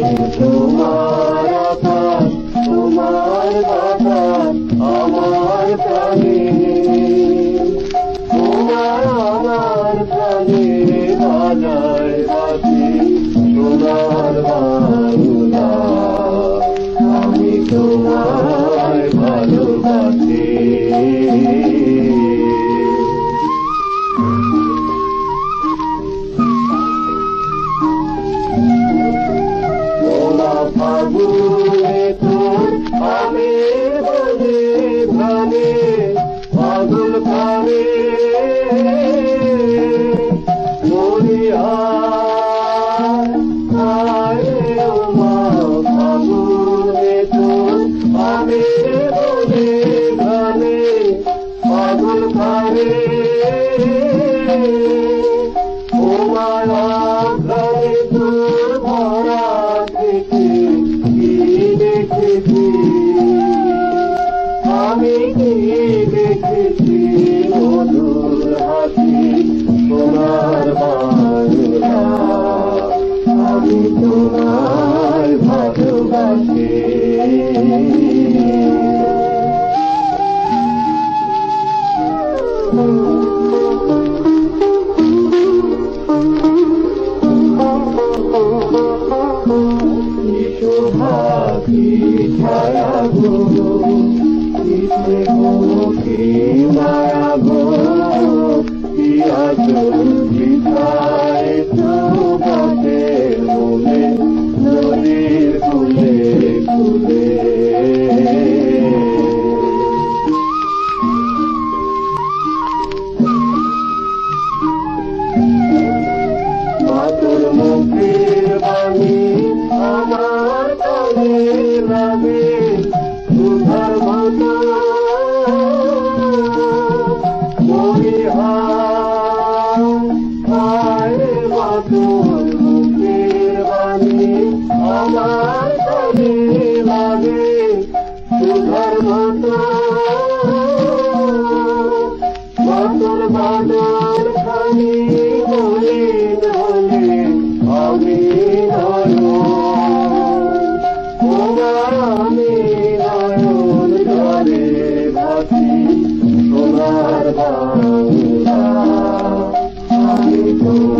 তোমার আকাশ তোমার বাতাস আমার প্রাণে তোমার আমার প্রাণে বাজায় বাসি আমি তোমায় ভালোবাসি ফাগুন খানে ওমায়া ঘরে তোর ভরা থেকে কি দেখেছি? আমি কি দেখেছি মধুর হাসি? সোনার বাংলা আমি তোমায় ভালোবাসি। Mati Jaya Guru লাগে সুধার মতো সোনার বাংলা আমি তোমার